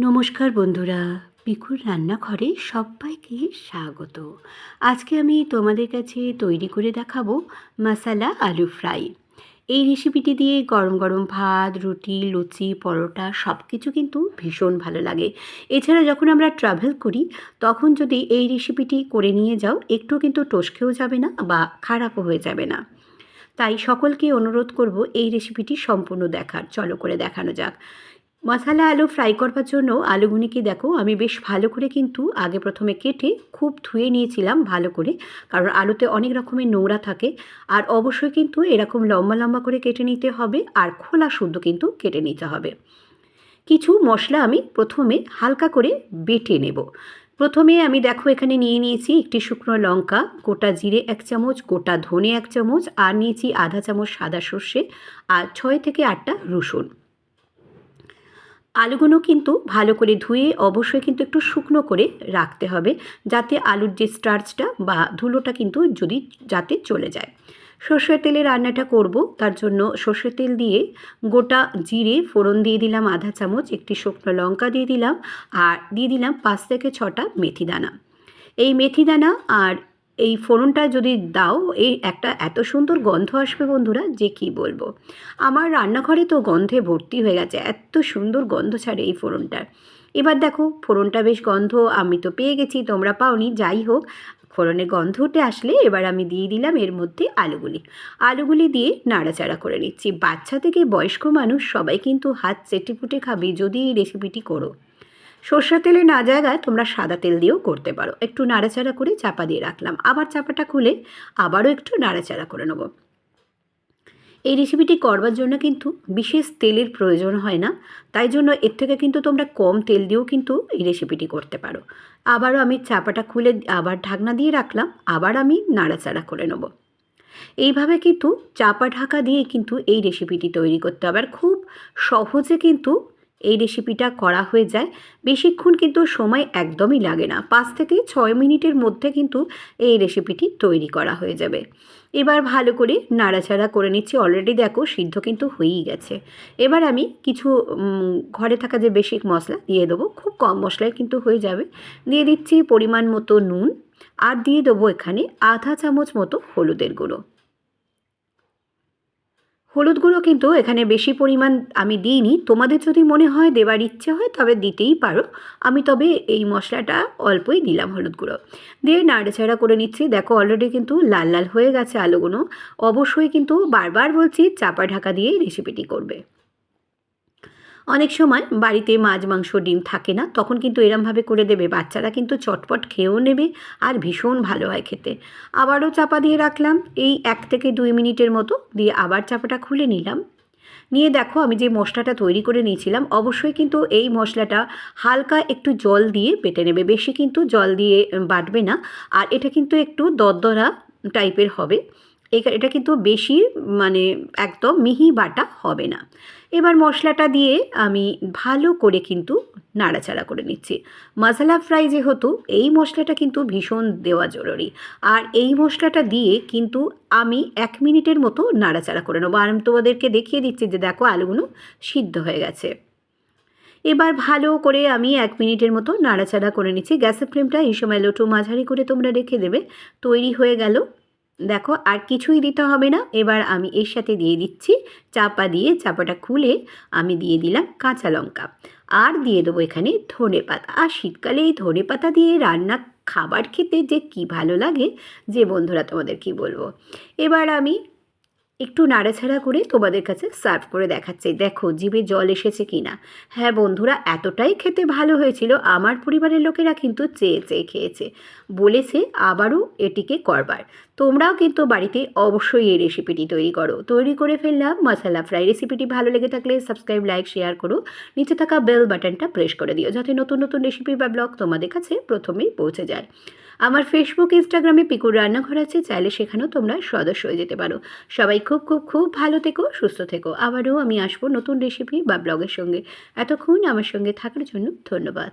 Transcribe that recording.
নমস্কার বন্ধুরা, পিকুর রান্নাঘরে সবাইকে স্বাগত। আজকে আমি তোমাদের কাছে তৈরি করে দেখাবো মশালা আলু ফ্রাই। এই রেসিপিটি দিয়ে গরম গরম ভাত, রুটি, লুচি, পরোটা সব কিছু কিন্তু ভীষণ ভালো লাগে। এছাড়া যখন আমরা ট্রাভেল করি, তখন যদি এই রেসিপিটি করে নিয়ে যাও, একটু কিন্তু টসকেও যাবে না বা খারাপও হয়ে যাবে না। তাই সকলকে অনুরোধ করব এই রেসিপিটি সম্পূর্ণ দেখার। চলো করে দেখানো যাক। মশালা আলু ফ্রাই করবার জন্য আলুগুলিকে দেখো, আমি বেশ ভালো করে কিন্তু আগে প্রথমে কেটে খুব ধুয়ে নিয়েছিলাম ভালো করে, কারণ আলুতে অনেক রকমের নোংরা থাকে। আর অবশ্যই কিন্তু এরকম লম্বা লম্বা করে কেটে নিতে হবে, আর খোলা শুদ্ধ কিন্তু কেটে নিতে হবে। কিছু মশলা আমি প্রথমে হালকা করে বেটে নেব। প্রথমে আমি দেখো এখানে নিয়ে নিয়েছি একটি শুকনো লঙ্কা, গোটা জিরে এক চামচ, গোটা ধনে এক চামচ, আর নিয়েছি আধা চামচ সাদা সর্ষে, আর ছয় থেকে আটটা রসুন। আলুগুলো কিন্তু ভালো করে ধুয়ে অবশ্যই কিন্তু একটু শুকনো করে রাখতে হবে, যাতে আলুর যে স্টার্চটা বা ধুলোটা কিন্তু যদি যাতে চলে যায়। সর্ষের তেলে রান্নাটা করব, তার জন্য সর্ষের তেল দিয়ে গোটা জিরে, ফোড়ন দিয়ে দিলাম আধা চামচ, একটি শুকনো লঙ্কা দিয়ে দিলাম, আর দিয়ে দিলাম পাঁচ থেকে ছটা মেথি দানা এই মেথি দানা আর এই ফোড়নটা যদি দাও এই একটা এত সুন্দর গন্ধ আসবে বন্ধুরা, যে কি বলব? আমার রান্নাঘরে তো গন্ধে ভর্তি হয়ে গেছে, এত সুন্দর গন্ধ ছাড়ে এই ফোড়নটার। এবার দেখো, ফোড়নটা বেশ গন্ধ আমি তো পেয়ে গেছি, তোমরা পাওনি, যাই হোক। ফোড়নে গন্ধ উঠে আসলে এবার আমি দিয়ে দিলাম এর মধ্যে আলুগুলি। আলুগুলি দিয়ে নাড়াচাড়া করে নিচ্ছি। বাচ্চা থেকে বয়স্ক মানুষ সবাই কিন্তু হাত চেটে ফুটে খাবে, যদি এই রেসিপিটি করো। সর্ষা তেলে না জায়গায় তোমরা সাদা তেল দিয়েও করতে পারো। একটু নাড়াচাড়া করে চাপা দিয়ে রাখলাম। আবার চাপাটা খুলে আবারও একটু নাড়াচাড়া করে নেব। এই রেসিপিটি করবার জন্য কিন্তু বিশেষ তেলের প্রয়োজন হয় না। তাই জন্য এর থেকে কিন্তু তোমরা কম তেল দিয়েও কিন্তু এই রেসিপিটি করতে পারো। আবারও আমি চাপাটা খুলে আবার ঢাকনা দিয়ে রাখলাম। আবার আমি নাড়াচাড়া করে নেব। এইভাবে কিন্তু চাপা ঢাকা দিয়ে কিন্তু এই রেসিপিটি তৈরি করতে হবে। আর খুব সহজে কিন্তু এই রেসিপিটা করা হয়ে যায়। বেশিক্ষণ কিন্তু সময় একদমই লাগে না। পাঁচ থেকে ছয় মিনিটের মধ্যে কিন্তু এই রেসিপিটি তৈরি করা হয়ে যাবে। এবার ভালো করে নাড়াচাড়া করে নিচ্ছি। অলরেডি দেখো সিদ্ধ কিন্তু হয়েই গেছে। এবার আমি কিছু ঘরে থাকা যে বেসিক মশলা দিয়ে দেবো, খুব কম মশলায় কিন্তু হয়ে যাবে। দিয়ে দিচ্ছি পরিমাণ মতো নুন। আর দিয়ে দেবো এখানে আধা চামচ মতো হলুদের গুঁড়ো। হলুদ গুঁড়ো কিন্তু এখানে বেশি পরিমাণ আমি দিইনি। তোমাদের যদি মনে হয় দেবার ইচ্ছে হয় তবে দিতেই পারো। আমি তবে এই মশলাটা অল্পই দিলাম হলুদ গুঁড়ো দিয়ে নাড়াচাড়া করে নিচ্ছি। দেখো অলরেডি কিন্তু লাল লাল হয়ে গেছে আলুগুলো অবশ্যই কিন্তু বারবার বলছি, চাপা ঢাকা দিয়ে রেসিপিটি করবে। অনেক সময় বাড়িতে মাছ, মাংস, ডিম থাকে না, তখন কিন্তু এরমভাবে করে দেবে। বাচ্চারা কিন্তু চটপট খেয়েও নেবে আর ভীষণ ভালো হয় খেতে। আবারও চাপা দিয়ে রাখলাম, এই এক থেকে দুই মিনিটের মতো দিয়ে আবার চাপাটা খুলে নিলাম। নিয়ে দেখো আমি যে মশলাটা তৈরি করে নিয়েছিলাম, অবশ্যই কিন্তু এই মশলাটা হালকা একটু জল দিয়ে বেটে নেবে। বেশি কিন্তু জল দিয়ে বাটবে না, আর এটা কিন্তু একটু দরদরা টাইপের হবে। এটা কিন্তু বেশি মানে একদম মিহি বাটা হবে না। এবার মশলাটা দিয়ে আমি ভালো করে কিন্তু নাড়াচাড়া করে নিচ্ছি। মশলা ফ্রাই যেহেতু, এই মশলাটা কিন্তু ভীষণ দেওয়া জরুরি। আর এই মশলাটা দিয়ে কিন্তু আমি এক মিনিটের মতো নাড়াচাড়া করে নেব। আর আমি তোমাদেরকে দেখিয়ে দিচ্ছি যে দেখো আলুগুলো সিদ্ধ হয়ে গেছে। এবার ভালো করে আমি এক মিনিটের মতো নাড়াচাড়া করে নিচ্ছি। গ্যাসের ফ্লেমটা এই সময় লোটো মাঝারি করে তোমরা রেখে দেবে। তৈরি হয়ে গেল। দেখো আর কিছুই দিতে হবে না। এবার আমি এর সাথে দিয়ে দিচ্ছি চাপা দিয়ে চাপাটা খুলে আমি দিয়ে দিলাম কাঁচা লঙ্কা। আর দিয়ে দেবো এখানে ধনে পাতা। আর শীতকালে এই ধনে পাতা দিয়ে রান্না খাবার খেতে যে কি ভালো লাগে, যে বন্ধুরা তোমাদের কি বলব। এবার আমি একটু নাড়াছাড়া করে তোমাদের কাছে সার্ভ করে দেখাচ্ছি। দেখো, জিভে জল এসেছে কি না হ্যাঁ বন্ধুরা, এতটাই খেতে ভালো হয়েছিল, আমার পরিবারের লোকেরা কিন্তু চেয়ে চেয়ে খেয়েছে। বলেছে, আবারও এটিকে করবার। তোমরাও কিন্তু বাড়িতে অবশ্যই এই রেসিপিটি তৈরি করো। তৈরি করে ফেললাম, মশালা ফ্রাই। রেসিপিটি ভালো লেগে থাকলে সাবস্ক্রাইব, লাইক, শেয়ার করো। নিচে থাকা বেল বাটনটা প্রেস করে দিও, যাতে নতুন নতুন রেসিপি বা ব্লগ তোমাদের কাছে প্রথমেই পৌঁছে যায়। আমার ফেসবুক ইনস্টাগ্রামে পিকুর রান্নাঘর আছে, চাইলে সেখানেও তোমরা সদস্য হয়ে যেতে পারো। সবাই খুব খুব খুব ভালো থেকো, সুস্থ থেকো। আবারও আমি আসব নতুন রেসিপি বা ব্লগের সঙ্গে। এতক্ষণ আমার সঙ্গে থাকার জন্য ধন্যবাদ।